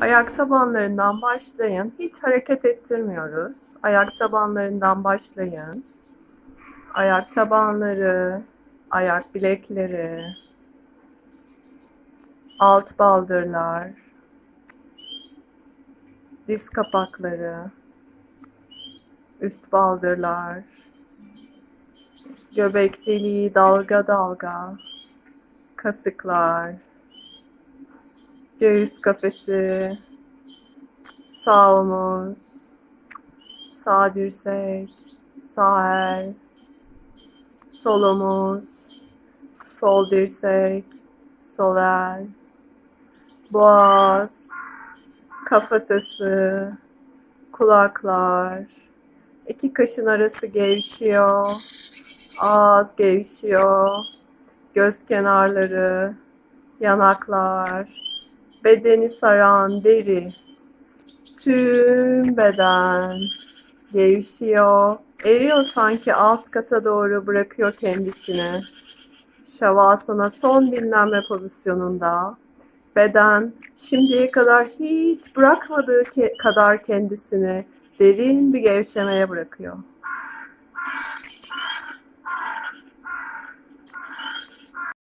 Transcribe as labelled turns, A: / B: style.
A: Ayak tabanlarından başlayın. Hiç hareket ettirmiyoruz. Ayak tabanlarından başlayın. Ayak tabanları, ayak bilekleri, alt baldırlar, diz kapakları, üst baldırlar, göbek deliği dalga dalga, kasıklar, göğüs kafesi, sağ omuz, sağ dirsek, sağ el, sol omuz, sol dirsek, sol el, boğaz, kafatası, kulaklar, iki kaşın arası gevşiyor, ağız gevşiyor, göz kenarları, yanaklar, bedeni saran deri, tüm beden gevşiyor, eriyor sanki alt kata doğru bırakıyor kendisini. Şavasana son dinlenme pozisyonunda. Beden şimdiye kadar hiç bırakmadığı kadar kendisini derin bir gevşemeye bırakıyor.